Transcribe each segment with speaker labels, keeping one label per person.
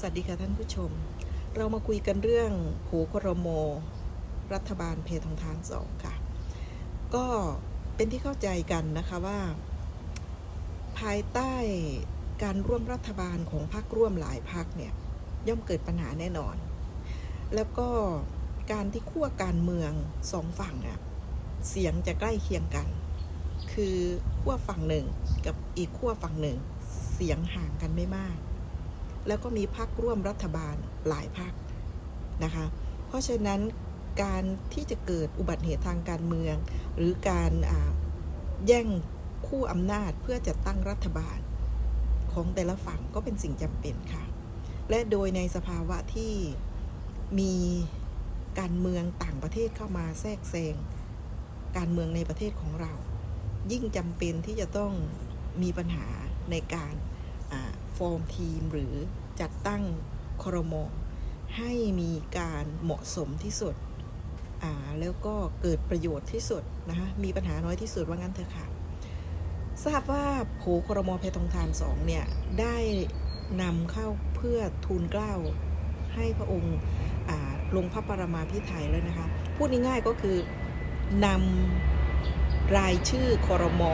Speaker 1: สวัสดีค่ะท่านผู้ชม เรามาคุยกันเรื่องโผครมรัฐบาลเพทองทานสองค่ะ ก็เป็นที่เข้าใจกันนะคะว่า ภายใต้การร่วมรัฐบาลของพรรคร่วมหลายพรรคเนี่ยย่อมเกิดปัญหาแน่นอน แล้วก็การที่ขั้วการเมืองสองฝั่งอะเสียงจะใกล้เคียงกัน คือขั้วฝั่งหนึ่งกับอีกขั้วฝั่งหนึ่ง เสียงห่างกันไม่มาก แล้วก็มีพรรคร่วมรัฐบาลหลายพรรคนะคะ เพราะฉะนั้นการที่จะเกิดอุบัติเหตุทางการเมือง หรือการแย่งคู่อำนาจเพื่อจะตั้งรัฐบาลของแต่ละฝั่งก็เป็นสิ่งจำเป็นค่ะ และโดยในสภาวะที่มีการเมืองต่างประเทศเข้ามาแทรกแซงการเมืองในประเทศของเรา ยิ่งจำเป็นที่จะต้องมีปัญหาในการ ฟอร์มทีมหรือจัดตั้งครมให้มีการเหมาะสมที่สุด แล้วก็เกิดประโยชน์ที่สุดนะคะมีปัญหาน้อยที่สุดว่างั้นเถอะค่ะ ทราบว่าโผครมเพทองทานสองเนี่ย ได้นำเข้าเพื่อทูลเกล้าให้พระองค์ลงพระปรมาภิไธยแล้วนะคะ พูดง่ายๆก็คือนำรายชื่อครมอ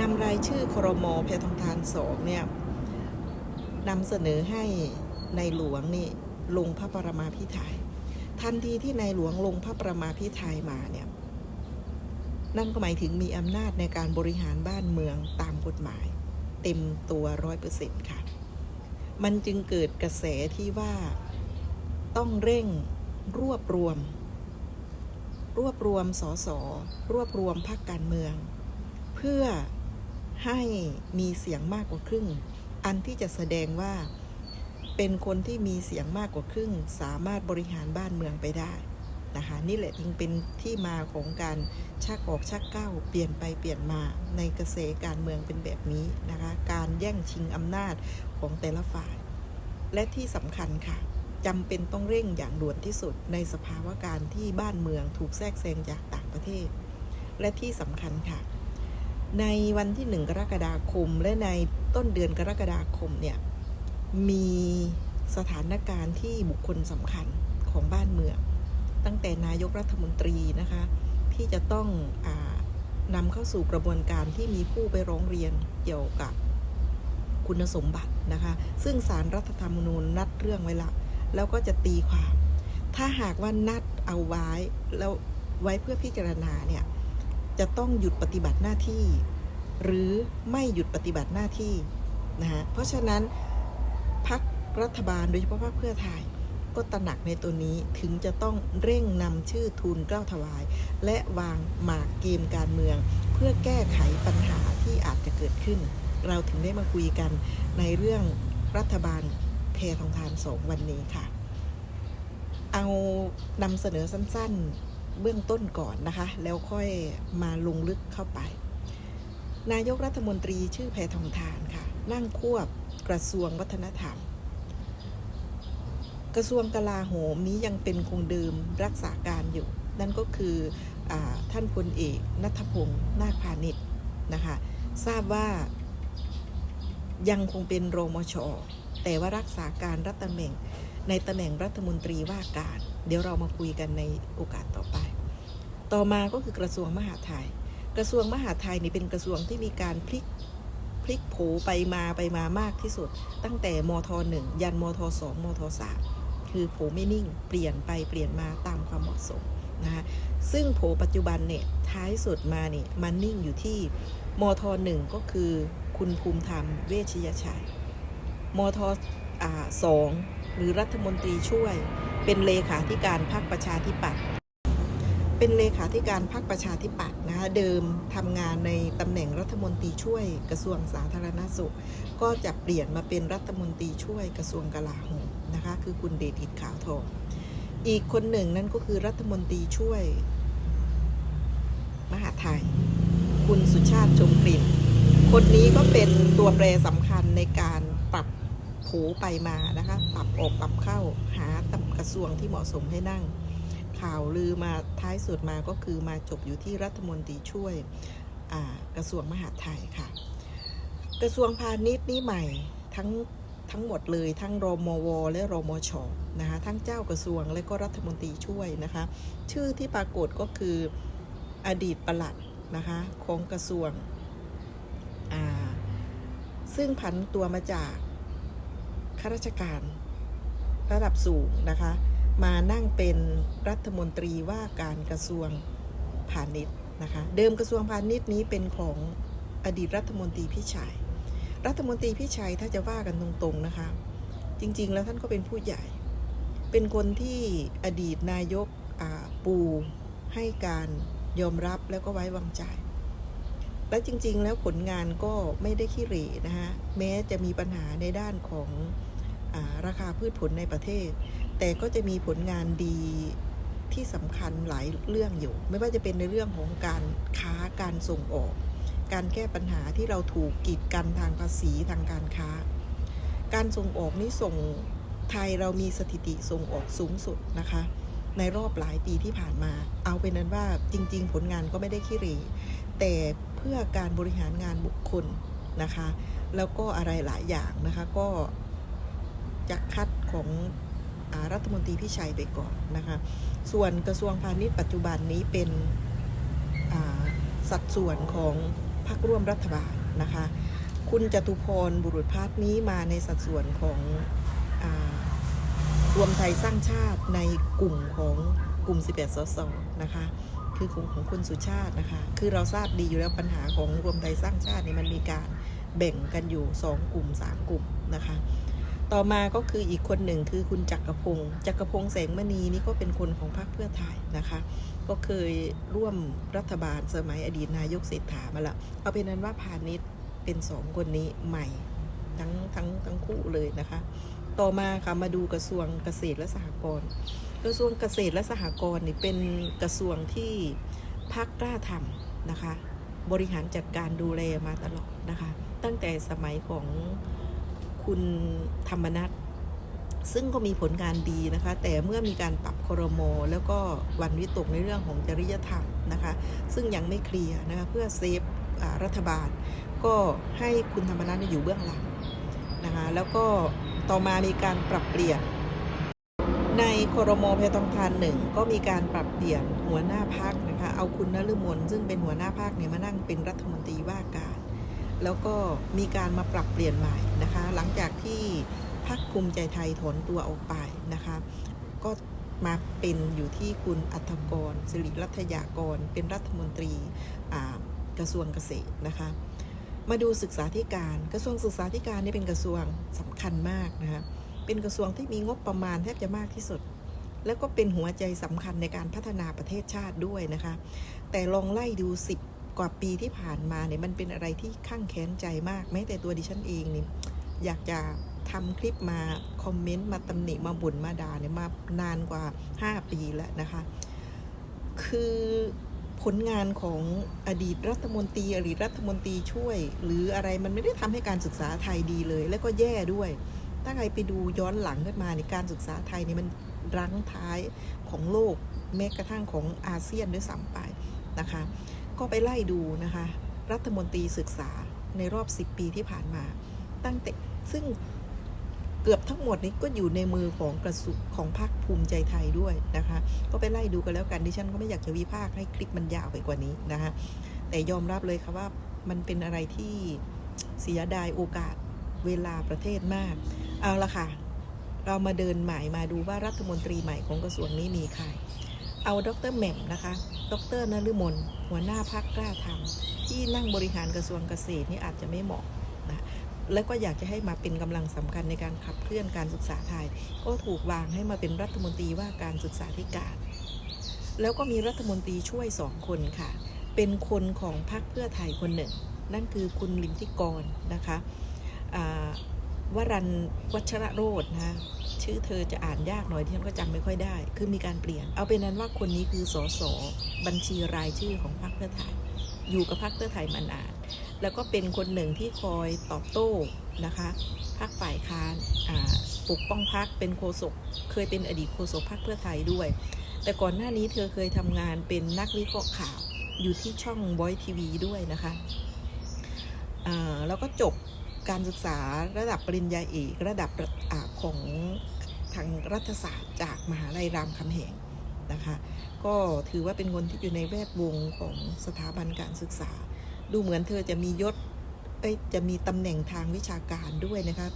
Speaker 1: นำรายชื่อครมเพทองทานสองเนี่ยนำเสนอให้ในหลวงนี่ลงพระปรมาภิไธยทันทีที่ในหลวงลงพระปรมาภิไธยมาเนี่ยนั่นก็หมายถึงมีอำนาจในการบริหารบ้านเมืองตามกฎหมาย เต็มตัวร้อยเปอร์เซ็นต์ค่ะ มันจึงเกิดกระแสที่ว่าต้องเร่งรวบรวม รวบรวมสสรวบรวมพรรคการเมือง เพื่อ ให้มีเสียงมากกว่าครึ่ง อันที่จะแสดงว่าเป็นคนที่มีเสียงมากกว่าครึ่ง สามารถบริหารบ้านเมืองไปได้นะคะนี่แหละจึงเป็นที่มาของการชักออกชักก้าวเปลี่ยนไปเปลี่ยนมาในกระแสการเมืองเป็นแบบนี้นะคะการแย่งชิงอำนาจของแต่ละฝ่าย และที่สำคัญค่ะจำเป็นต้องเร่งอย่างด่วนที่สุดในสภาวะการที่บ้านเมืองถูกแทรกแซงจากต่างประเทศ และที่สำคัญค่ะ ในวันที่หนึ่งกรกฎาคม และในต้นเดือนกรกฎาคมเนี่ยมีสถานการณ์ที่บุคคลสำคัญของบ้านเมือง ตั้งแต่นายกรัฐมนตรีนะคะ ที่จะต้องอนำเข้าสู่กระบวนการที่มีผู้ไปร้องเรียนเกี่ยวกับคุณสมบัตินะคะ ซึ่งสารรัฐธรรมนูญนัดเรื่องไว้ละ แล้วก็จะตีความ ถ้าหากว่านัดเอาไว้แล้วไว้เพื่อพิจารณาเนี่ย จะต้องหยุดปฏิบัติหน้าที่ หรือไม่หยุดปฏิบัติหน้าที่นะคะเพราะฉะนั้นพักรัฐบาลโดยเฉพาะพรรคเพื่อไทย ก็ตระหนักในตัวนี้ถึงจะต้องเร่งนำชื่อทูลเกล้าถวาย และวางหมากเกมการเมือง เพื่อแก้ไขปัญหาที่อาจจะเกิดขึ้น เราถึงได้มาคุยกันในเรื่องรัฐบาลเพทองทานสองวันนี้ค่ะ เอานำเสนอสั้นๆ เบื้องต้นก่อนนะคะ แล้วค่อยมาลงลึกเข้าไป นายกรัฐมนตรีชื่อแพทองทานค่ะ นั่งควบกระทรวงวัฒนธรรม กระทรวงกลาโหมนี้ยังเป็นคงเดิมรักษาการอยู่ นั่นก็คืออท่านพลเอกนัทพงศ์นาคพาณิชย์นะคะ ทราบว่ายังคงเป็นรมชแต่ว่ารักษาการรัฐตำแหน่ง ในตำแหน่งรัฐมนตรีว่าการ เดี๋ยวเรามาคุยกันในโอกาสต่อไป ต่อมาก็คือกระทรวงมหาดไทย กระทรวงมหาดไทยนี่เป็นกระทรวงที่มีการพลิกพลิกโผไปมาไปมามากที่สุด ตั้งแต่มทหนึ่งยันมทสองมทสามคือโผไม่นิ่ง เปลี่ยนไปเปลี่ยนมาตามความเหมาะสมนะคะซึ่งโผปัจจุบันเนี่ยท้ายสุดมาเนี่ยมันนิ่งอยู่ที่มทหนึ่งก็คือคุณภูมิธรรมเวชยชัยมทอสอง หรือรัฐมนตรีช่วย เป็นเลขาธิการพรรคประชาธิปัตย์เป็นเลขาธิการพรรคประชาธิปัตย์นะคะเดิมทำงานในตำแหน่งรัฐมนตรีช่วยกระทรวงสาธารณสุข ก็จะเปลี่ยนมาเป็นรัฐมนตรีช่วยกระทรวงกลาโหมนะคะคือคุณเดชอิดขาวทองอีกคนหนึ่งนั่นก็คือรัฐมนตรีช่วย มหาไทย คุณสุชาติชมกลิ่นคนนี้ก็เป็นตัวแปรสำคัญในการ ผไปมานะคะ ปรับออกปรับเข้าหาตำกระทรวงที่เหมาะสมให้นั่ง ข่าวลือมาท้ายสุดมาก็คือมาจบอยู่ที่รัฐมนตรีช่วยกระทรวงมหาดไทยค่ะ กระทรวงพาณิชย์นี่ใหม่ทั้งทั้งหมดเลยทั้งรมว และรมชนะคะทั้งเจ้ากระทรวงและก็รัฐมนตรีช่วยนะคะ ชื่อที่ปรากฏก็คืออดีตประหลัดนะคะของกระทรวงซึ่งผันตัวมาจาก ข้าราชการระดับสูงนะคะ มานั่งเป็นรัฐมนตรีว่าการกระทรวงพาณิชย์นะคะ เดิมกระทรวงพาณิชย์นี้เป็นของอดีตรัฐมนตรีพิชัยรัฐมนตรีพิชัยถ้าจะว่ากันตรงๆนะคะ จริงๆแล้วท่านก็เป็นผู้ใหญ่ เป็นคนที่อดีตนายกปูให้การยอมรับแล้วก็ไว้วางใจ และจริงๆ แล้วผลงานก็ไม่ได้ขี้เหร่นะคะแม้จะมีปัญหาในด้านของ ราคาพืชผลในประเทศ แต่ก็จะมีผลงานดีที่สำคัญหลายเรื่องอยู่ ไม่ว่าจะเป็นในเรื่องของการค้าการส่งออก การแก้ปัญหาที่เราถูกกีดกันทางภาษีทางการค้า การส่งออกนี่ส่งไทยเรามีสถิติส่งออกสูงสุดนะคะ ในรอบหลายปีที่ผ่านมา เอาเป็นนั้นว่าจริง ๆ ผลงานก็ไม่ได้ขี้เหร่แต่เพื่อการบริหารงานบุคคลนะคะ แล้วก็อะไรหลายอย่างนะคะก็ จะคัดของอรัฐมนตรีพิชัยไปก่อนนะคะส่วนกระทรวงพาณิชย์ปัจจุบันนี้เป็นสัดส่วนของพรรคร่วมรัฐบาลนะคะคุณจตุพรบุรุษพัฒน์นี้มาในสัดส่วนของอรวมไทยสร้างชาติในกลุ่มของกลุ่ม 11 สส นะคะคือกลุ่มของคุณสุชาตินะคะ คือเราทราบดีอยู่แล้วปัญหาของรวมไทยสร้างชาติเนี่ยมันมีการแบ่งกันอยู่ 2 กลุ่ม 3 กลุ่มนะคะ ต่อมาก็คืออีกคนหนึ่งคือคุณจักรพงศ์จักรพงศ์แสงมณีนี่ก็เป็นคนของพรรคเพื่อไทยนะคะ ก็เคยร่วมรัฐบาลสมัยอดีตนายกเศรษฐามาแล้วเอาเป็นนั้นว่าพาณิชย์เป็นสองคนนี้ใหม่ทั้งทั้งทั้งคู่เลยนะคะ ต่อมาค่ะมาดูกระทรวงเกษตรและสหกรณ์กระทรวงเกษตรและสหกรณ์นี่เป็นกระทรวงที่พักกล้าทำนะคะ บริหารจัดการดูแลมาตลอดนะคะ ตั้งแต่สมัยของ คุณธรรมนัฐซึ่งก็มีผลงานดีนะคะ แต่เมื่อมีการปรับครมแล้วก็วันวิตกในเรื่องของจริยธรรมนะคะ ซึ่งยังไม่เคลียร์นะคะเพื่อเซฟรัฐบาล ก็ให้คุณธรรมนัฐอยู่เบื้องหลังนะคะแล้วก็ต่อมามีการปรับเปลี่ยน ในครมเพทองทานหนึ่งก็มีการปรับเปลี่ยนหัวหน้าพักนะคะเอาคุณนฤมลซึ่งเป็นหัวหน้าพักเนี่ยมานั่งเป็นรัฐมนตรีว่าการ แล้วก็มีการมาปรับเปลี่ยนใหม่นะคะ หลังจากที่พักภูมิใจไทยถอนตัวออกไปนะคะ ก็มาเป็นอยู่ที่คุณอัธกรสิริรัตยากร เป็นรัฐมนตรีกระทรวงเกษตรนะคะ มาดูศึกษาธิการกระทรวงศึกษาธิการนี่เป็นกระทรวงสำคัญมากนะคะเป็นกระทรวงที่มีงบประมาณแทบจะมากที่สุด แล้วก็เป็นหัวใจสำคัญในการพัฒนาประเทศชาติด้วยนะคะ แต่ลองไล่ดู 10 กว่าปีที่ผ่านมาเนี่ยมันเป็นอะไรที่ข้างแค้นใจมากแม้แต่ตัวดิฉันเองนี่อยากจะทำคลิปมาคอมเมนต์มาตำหนิมาบ่นมาด่าเนี่ยมานานกว่า 5 ปีแล้วนะคะ คือผลงานของอดีตรัฐมนตรีอดีตรัฐมนตรีช่วย หรืออะไรมันไม่ได้ทำให้การศึกษาไทยดีเลย แล้วก็แย่ด้วย ถ้าใครไปดูย้อนหลังขึ้นมาในการศึกษาไทยนี่มันรั้งท้ายของโลกแม้กระทั่งของอาเซียนด้วยซ้ำไปนะคะ ก็ไปไล่ดูนะคะ รัฐมนตรีศึกษาในรอบ 10 ปีที่ผ่านมา ตั้งแต่ซึ่งเกือบทั้งหมดนี้ก็อยู่ในมือของกระทรวงของพรรคภูมิใจไทยด้วยนะคะ ก็ไปไล่ดูกันแล้วกันดิฉันก็ไม่อยากจะวิพากษ์ให้คลิปมันยาวไปกว่านี้นะคะแต่ยอมรับเลยค่ะว่ามันเป็นอะไรที่เสียดายโอกาสเวลาประเทศมาก เอาละค่ะ เรามาเดินหมายมาดูว่ารัฐมนตรีใหม่ของกระทรวงนี้มีใคร เอาดรแหม่มนะคะ ดรนฤมลหัวหน้าพักกล้าทำที่นั่งบริหารกระทรวงเกษตรนี่อาจจะไม่เหมาะนะแล้วก็อยากจะให้มาเป็นกำลังสำคัญในการขับเคลื่อนการศึกษาไทย ก็ถูกวางให้มาเป็นรัฐมนตรีว่าการศึกษาธิการ แล้วก็มีรัฐมนตรีช่วยสองคนค่ะ เป็นคนของพรรคเพื่อไทยคนหนึ่ง นั่นคือคุณลินทิกรนะคะอ่า วรันวัชระโรจนะชื่อเธอจะอ่านยากหน่อยที่ฉันก็จำไม่ค่อยได้ คือมีการเปลี่ยน เอาเป็นนั้นว่าคนนี้คือสสบัญชีรายชื่อของพรรคเพื่อไทย อยู่กับพรรคเพื่อไทยมานาน แล้วก็เป็นคนหนึ่งที่คอยตอบโต้นะคะพรรคฝ่ายค้านปกป้องพรรคเป็นโฆษกเคยเป็นอดีตโฆษกพรรคเพื่อไทยด้วย แต่ก่อนหน้านี้เธอเคยทำงานเป็นนักวิเคราะห์ข่าวอยู่ที่ช่อง Voice TV ด้วยนะคะแล้วก็จบ การศึกษาระดับปริญญาเอกระดับอของทางรัฐศาสตร์จากมหาลัยรามคำแหงนะคะก็ถือว่าเป็นคนที่อยู่ในแวดวงของสถาบันการศึกษา ดูเหมือนเธอจะมียศเอ้ยจะมีตำแหน่งทางวิชาการด้วยนะคะ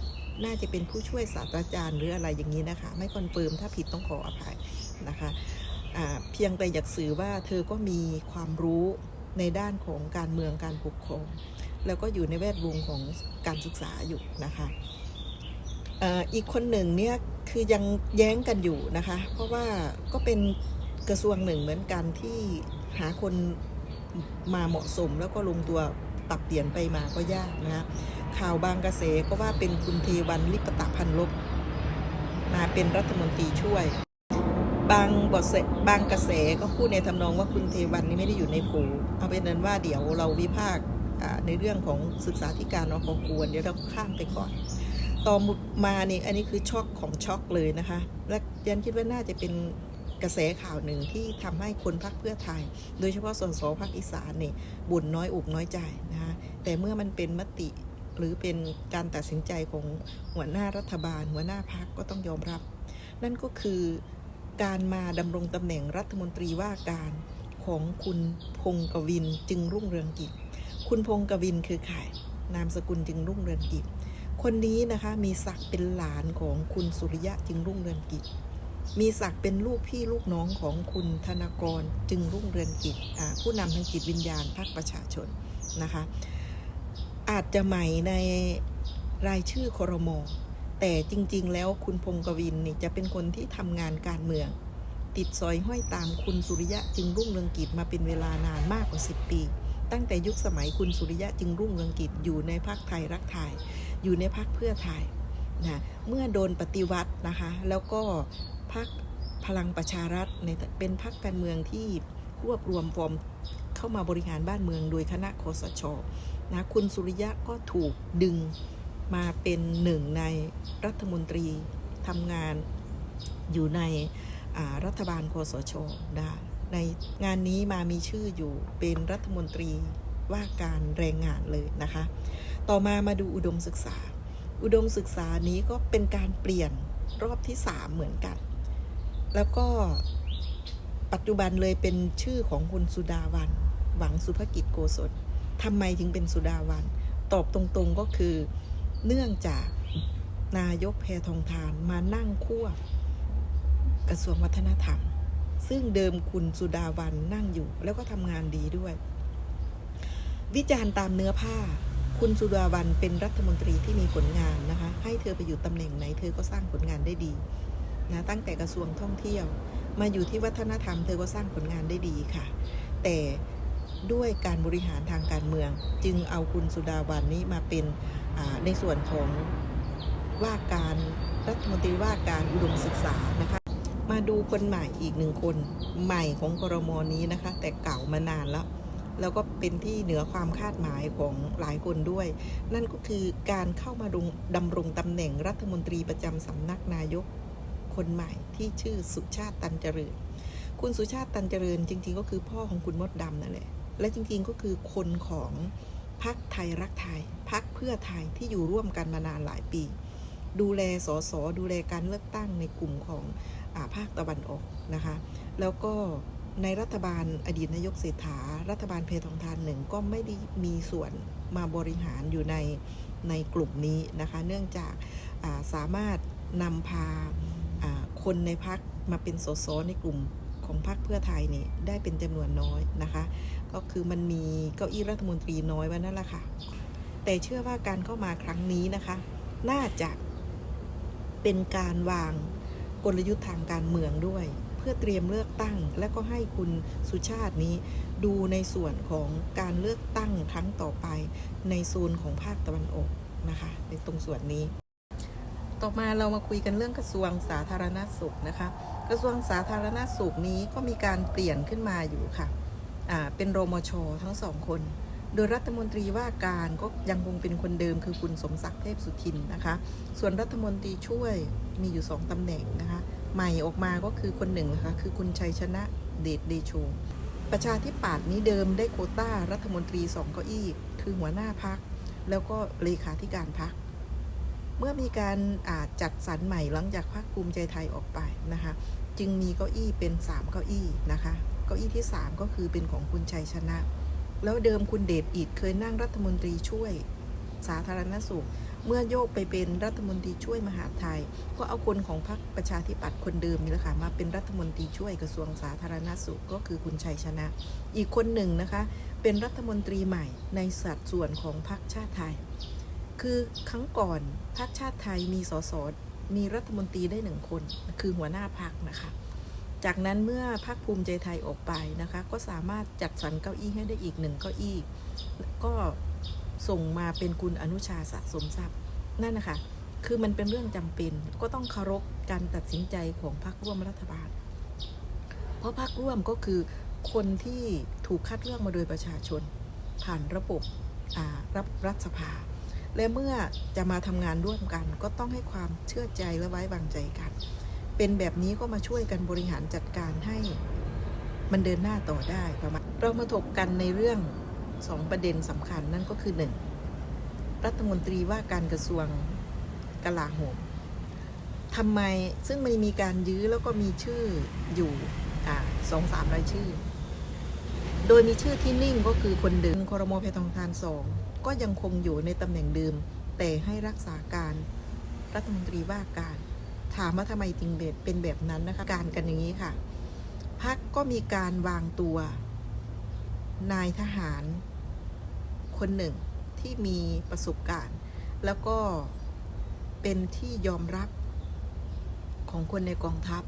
Speaker 1: น่าจะเป็นผู้ช่วยศาสตราจารย์หรืออะไรอย่างนี้นะคะ ไม่คอนเฟิร์มถ้าผิดต้องขออภัยนะคะเพียงแต่อยากสื่อว่าเธอก็มีความรู้ในด้านของการเมืองการปกครอง แล้วก็อยู่ในแวดวงของการศึกษาอยู่นะคะอีกคนหนึ่งเนี่ยคือยังแย้งกันอยู่นะคะ เพราะว่าก็เป็นกระทรวงหนึ่งเหมือนกันที่หาคนมาเหมาะสมแล้วก็ลงตัวปรับเปลี่ยนไปมาก็ยากนะคะข่าวบางกระแสก็ว่าเป็นคุณเทวันลิปตะพันลบมาเป็นรัฐมนตรีช่วย บางบทเสบางกระแสก็พูดในทำนองว่าคุณเทวันนี่ไม่ได้อยู่ในโผเอาเป็นนั้นว่าเดี๋ยวเราวิพากษ์ ในเรื่องของศึกษาธิการอพควรเดี๋ยวเราข้ามไปก่อน ต่อมาเนี่ยอันนี้คือช็อกของช็อกเลยนะคะ และยันคิดว่าน่าจะเป็นกระแสข่าวหนึ่งที่ทำให้คนพักเพื่อไทย โดยเฉพาะสสพักอีสานเนี่ยบ่นน้อยอกน้อยใจนะคะแต่เมื่อมันเป็นมติหรือเป็นการตัดสินใจของหัวหน้ารัฐบาล หัวหน้าพักก็ต้องยอมรับ นั่นก็คือการมาดำรงตำแหน่งรัฐมนตรีว่าการของคุณพงกวินจึงรุ่งเรืองกิจ คุณพงกวินคือใครนามสกุลจึงรุ่งเรืองกิจ คนนี้นะคะมีศักดิ์เป็นหลานของคุณสุริยะจึงรุ่งเรืองกิจ มีศักดิ์เป็นลูกพี่ลูกน้องของคุณธนากรจึงรุ่งเรืองกิจผู้นำทางจิตวิญญาณพรรคประชาชนนะคะ อาจจะใหม่ในรายชื่อครมแต่จริง ๆ แล้วคุณพงกวินนี่จะเป็นคนที่ทำงานการเมือง ติดซอยห้อยตามคุณสุริยะจึงรุ่งเรืองกิจมาเป็นเวลานานมากกว่า 10 ปี ตั้งแต่ยุคสมัยคุณสุริยะจึงรุ่งเรืองกิจอยู่ในพรรคไทยรักไทย อยู่ในพรรคเพื่อไทยนะเมื่อโดนปฏิวัตินะคะแล้วก็พรรคพลังประชารัฐในเป็นพรรคการเมืองที่รวบรวมฟอร์มเข้ามาบริหารบ้านเมืองโดยคณะคอสชนะคุณสุริยะก็ถูกดึงมาเป็นหนึ่งในรัฐมนตรีทำงานอยู่ในรัฐบาลคอสชนะ ในงานนี้มามีชื่ออยู่เป็นรัฐมนตรีว่าการแรงงานเลยนะคะ ต่อมามาดูอุดมศึกษา อุดมศึกษานี้ก็เป็นการเปลี่ยนรอบที่ 3 เหมือนกัน แล้วก็ปัจจุบันเลยเป็นชื่อของคุณสุดาวัน หวังสุภกิจโกศลทำไมถึงเป็นสุดาวัน ตอบตรงๆก็คือเนื่องจากนายกแพทองทานมานั่งคั่วกระทรวงวัฒนธรรม ซึ่งเดิมคุณสุดาวันนั่งอยู่ แล้วก็ทำงานดีด้วย วิจารณ์ตามเนื้อผ้า คุณสุดาวันเป็นรัฐมนตรีที่มีผลงานนะคะ ให้เธอไปอยู่ตำแหน่งไหน เธอก็สร้างผลงานได้ดีนะตั้งแต่กระทรวงท่องเที่ยว มาอยู่ที่วัฒนธรรม เธอก็สร้างผลงานได้ดีค่ะ แต่ด้วยการบริหารทางการเมือง จึงเอาคุณสุดาวันนี้มาเป็นในส่วนของว่าการรัฐมนตรีว่าการอุดมศึกษานะคะ มาดูคนใหม่อีกหนึ่งคนใหม่ของกรมนี้นะคะ แต่เก่ามานานแล้ว แล้วก็เป็นที่เหนือความคาดหมายของหลายคนด้วย นั่นก็คือการเข้ามาดงดำรงตำแหน่งรัฐมนตรีประจำสำนักนายกคนใหม่ที่ชื่อสุชาติตันเจริญ คุณสุชาติตันเจริญจริง ๆ ก็คือพ่อของคุณมดดำนั่นแหละ และจริง ๆ ก็คือคนของพรรคไทยรักไทยพรรคเพื่อไทยที่อยู่ร่วมกันมานานหลายปี ดูแลสสดูแลการเลือกตั้งในกลุ่มของ ภาคตะวันออกนะคะ แล้วก็ในรัฐบาลอดีตนายกเศรษฐา รัฐบาลเพทองทานหนึ่งก็ไม่ได้มีส่วนมาบริหารอยู่ในในกลุ่มนี้นะคะ เนื่องจากาสามารถนำพาาคนในพักมาเป็นสสในกลุ่มของพรรคเพื่อไทยนี่ได้เป็นจำนวนน้อยนะคะ ก็คือมันมีเก้าอี้รัฐมนตรีน้อยวันนั่นแหละค่ะ แต่เชื่อว่าการเข้ามาครั้งนี้นะคะ น่าจะเป็นการวาง กลยุทธ์ทางการเมืองด้วย เพื่อเตรียมเลือกตั้ง และก็ให้คุณสุชาตินี้ ดูในส่วนของการเลือกตั้งครั้งต่อไป ในโซนของภาคตะวันออกนะคะ ในตรงส่วนนี้ ต่อมาเรามาคุยกันเรื่องกระทรวงสาธารณสุขนะคะ กระทรวงสาธารณสุขนี้ก็มีการเปลี่ยนขึ้นมาอยู่ค่ะ อ่าเป็นรมชทั้งสองคน โดยรัฐมนตรีว่าการก็ยังคงเป็นคนเดิมคือคุณสมศักดิ์เทพสุทินนะคะ ส่วนรัฐมนตรีช่วยมีอยู่สองตำแหน่งนะคะ ใหม่ออกมาก็คือคนหนึ่งนะคะคือคุณชัยชนะเดชเดโชประชาธิปัตย์นี้เดิมได้โคต้ารัฐมนตรีสองเก้าอี้คือหัวหน้าพัก แล้วก็เลขาธิการพัก เมื่อมีการอาจัดสรรใหม่หลังจากพรรคภูมิใจไทยออกไปนะคะ จึงมีเก้าอี้เป็น 3 เก้าอี้นะคะ เก้าอี้ที่ 3 ก็คือเป็นของคุณชัยชนะ แล้วเดิมคุณเดชอิดเคยนั่งรัฐมนตรีช่วย สาธารณสุข เมื่อโยกไปเป็นรัฐมนตรีช่วยมหาไทย ก็เอาคนของพรรคประชาธิปัตย์คนเดิมนี่แหละค่ะมาเป็นรัฐมนตรีช่วยกระทรวงสาธารณสุขก็คือคุณชัยชนะ อีกคนหนึ่งนะคะ เป็นรัฐมนตรีใหม่ในสัดส่วนของพรรคชาติไทย คือครั้งก่อนพรรคชาติไทยมีสสมีรัฐมนตรีได้หนึ่งคน คือหัวหน้าพรรคนะคะ จากนั้นเมื่อพรรคภูมิใจไทยออกไปนะคะ ก็สามารถจัดสรรเก้าอี้ให้ได้อีกหนึ่งเก้าอี้ก็ส่งมาเป็นคุณอนุชาสะสมทรัพย์นั่นนะคะคือมันเป็นเรื่องจำเป็นก็ต้องเคารพการตัดสินใจของพรรคร่วมรัฐบาล เพราะพรรคร่วมก็คือคนที่ถูกคัดเลือกมาโดยประชาชน ผ่านระบบรับรัฐสภา และเมื่อจะมาทำงานร่วมกัน ก็ต้องให้ความเชื่อใจและไว้วางใจกัน เป็นแบบนี้ก็มาช่วยกันบริหารจัดการให้มันเดินหน้าต่อได้ประมาณเรามาถกกันในเรื่องสองประเด็นสำคัญนั่นก็คือหนึ่งรัฐมนตรีว่าการกระทรวงกลาโหมทำไมซึ่งมันมีการยื้อแล้วก็มีชื่ออยู่สองสามรายชื่อ โดยมีชื่อที่นิ่งก็คือคนเดิมคอรมอเพทองทานสองก็ยังคงอยู่ในตำแหน่งเดิมแต่ให้รักษาการรัฐมนตรีว่าการ ถามว่าทำไมจริงเป็นแบบนั้นนะคะ การกันอย่างนี้ค่ะ พักก็มีการวางตัว นายทหารคนหนึ่งที่มีประสบการณ์ แล้วก็เป็นที่ยอมรับของคนในกองทัพ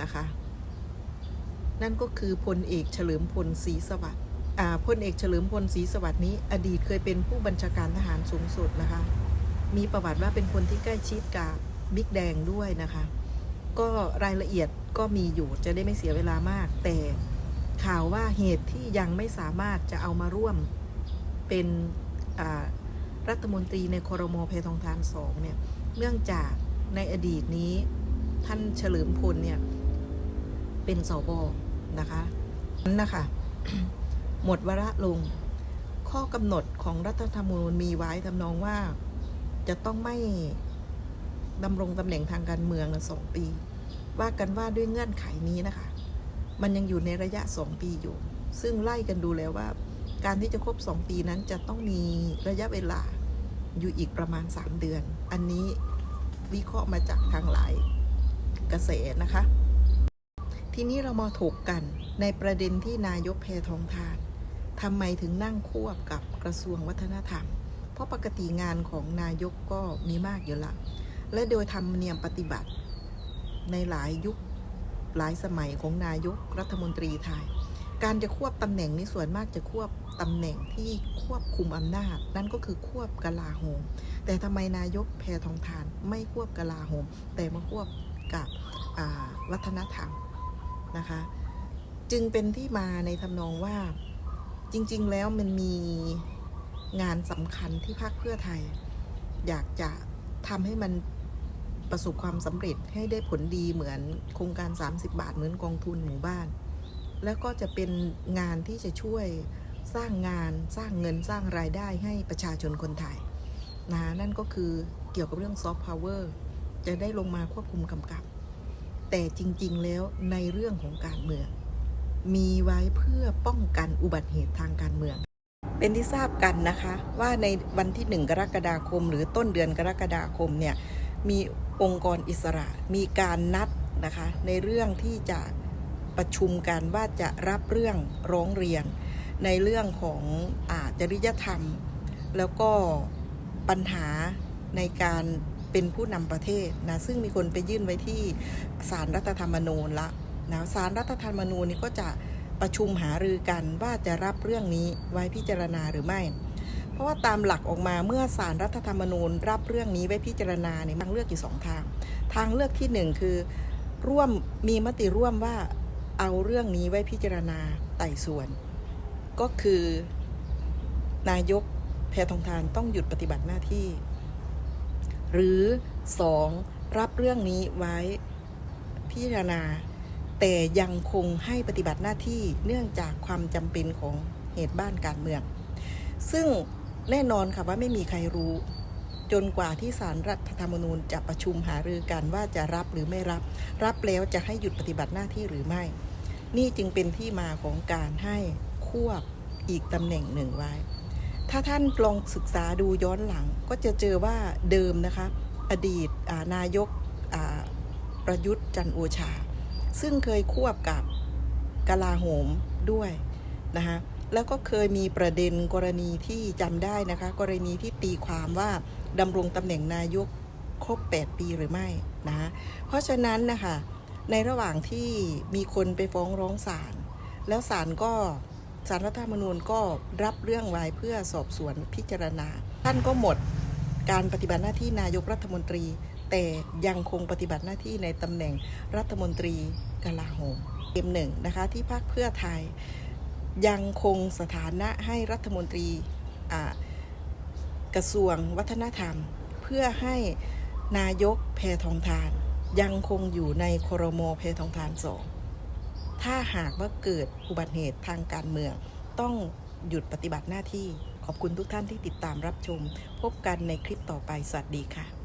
Speaker 1: นะคะ นั่นก็คือพลเอกเฉลิมพลศรีสวัสดิ์พลเอกเฉลิมพลศรีสวัสดิ์นี้ อดีตเคยเป็นผู้บัญชาการทหารสูงสุดนะคะ มีประวัติว่าเป็นคนที่ใกล้ชิดกับ บิ๊กแดงด้วยนะคะ ก็รายละเอียดก็มีอยู่จะได้ไม่เสียเวลามาก แต่ข่าวว่าเหตุที่ยังไม่สามารถจะเอามาร่วมเป็นรัฐมนตรีในคอรมอเพทองทานสองเนี่ยเนื่องจากในอดีตนี้ท่านเฉลิมพลเนี่ยเป็นสวนะคะนั้นนะคะ หมดวาระลง ข้อกำหนดของรัฐธรรมนูญมีไว้ทำนองว่าจะต้องไม่ ดำรงตำแหน่งทางการเมืองสองปี ว่ากันว่าด้วยเงื่อนไขนี้นะคะ มันยังอยู่ในระยะสองปีอยู่ ซึ่งไล่กันดูแล้วว่า การที่จะครบสองปีนั้นจะต้องมีระยะเวลาอยู่อีกประมาณ 3 เดือน อันนี้วิเคราะห์มาจากทางหลายกระแสนะคะ ทีนี้เรามาถกกันในประเด็นที่นายกแพทองทานทำไมถึงนั่งควบกับกระทรวงวัฒนธรรม เพราะปกติงานของนายกก็มีมากอยู่ละ และโดยธรรมเนียมปฏิบัติ ในหลายยุคหลายสมัยของนายกรัฐมนตรีไทย การจะควบตำแหน่งนี้ส่วนมากจะควบตำแหน่งที่ควบคุมอำนาจ นั่นก็คือควบกลาโหม แต่ทำไมนายกแพทองทานไม่ควบกลาโหม แต่มาควบกับวัฒนธรรมนะคะ จึงเป็นที่มาในทำนองว่าจริง ๆ แล้วมันมีงานสำคัญที่พรรคเพื่อไทย อยากจะทำให้มัน ประสบความสำเร็จให้ได้ผลดีเหมือนโครงการ 30 บาทเหมือนกองทุนหมู่บ้าน แล้วก็จะเป็นงานที่จะช่วยสร้างงานสร้างเงินสร้างรายได้ให้ประชาชนคนไทยนะนั่นก็คือเกี่ยวกับเรื่องซอฟต์พาวเวอร์จะได้ลงมาควบคุมกำกับ แต่จริงๆแล้วในเรื่องของการเมือง มีไว้เพื่อป้องกันอุบัติเหตุทางการเมือง เป็นที่ทราบกันนะคะว่าในวันที่ 1 กรกฎาคม หรือต้นเดือนกรกฎาคมเนี่ยมี องค์กรอิสระมีการนัดนะคะในเรื่องที่จะประชุมกันว่าจะรับเรื่องร้องเรียน ในเรื่องของอาจริยธรรม แล้วก็ปัญหาในการเป็นผู้นำประเทศนะซึ่งมีคนไปยื่นไว้ที่ศาลรรัฐธรรมนูญละนะศาลรรัฐธรรมนูญนี้ก็จะประชุมหารือกันว่าจะรับเรื่องนี้ไว้พิจารณาหรือไม่ เพราะว่าตามหลักออกมาเมื่อศารรัฐธรรมนูญ รับเรื่องนี้ไว้พิจารณาเนี่ยทางเลือกอยู่สองทาง ทางเลือกที่หนึ่งคือ ร่วมมีมติร่วมว่าเอาเรื่องนี้ไว้พิจารณาไต่สวน ก็คือนายกแพทองทานต้องหยุดปฏิบัติหน้าที่ หรือสองรับเรื่องนี้ไว้พิจารณา แต่ยังคงให้ปฏิบัติหน้าที่เนื่องจากความจำเป็นของเหตุบ้านการเมือง ซึ่ง แน่นอนค่ะว่าไม่มีใครรู้ จนกว่าที่สารรัฐธรรมนูญจะประชุมหารือกันว่าจะรับหรือไม่รับ รับแล้วจะให้หยุดปฏิบัติหน้าที่หรือไม่ นี่จึงเป็นที่มาของการให้ควบอีกตำแหน่งหนึ่งไว้ ถ้าท่านลองศึกษาดูย้อนหลังก็จะเจอว่าเดิมนะคะ อดีตนายกประยุทธ์จันโอชา ซึ่งเคยควบกับกลาโหมด้วยนะคะ แล้วก็เคยมีประเด็นกรณีที่จำได้นะคะ กรณีที่ตีความว่าดำรงตำแหน่งนายกครบ 8 ปีหรือไม่นะเพราะฉะนั้นนะคะในระหว่างที่มีคนไปฟ้องร้องศาลแล้วศาลก็ศาลรัฐธรรมนูญก็รับเรื่องไว้เพื่อสอบสวนพิจารณา ท่านก็หมดการปฏิบัติหน้าที่นายกรัฐมนตรี แต่ยังคงปฏิบัติหน้าที่ในตำแหน่งรัฐมนตรีกลาโหมเกมหนึ่งนะคะที่พรรคเพื่อไทย ยังคงสถานะให้รัฐมนตรีกระทรวงวัฒนธรรม เพื่อให้นายกแพทองทาน ยังคงอยู่ในครมแพทองทานสองถ้าหากว่าเกิดอุบัติเหตุทางการเมือง ต้องหยุดปฏิบัติหน้าที่ ขอบคุณทุกท่านที่ติดตามรับชม พบกันในคลิปต่อไป สวัสดีค่ะ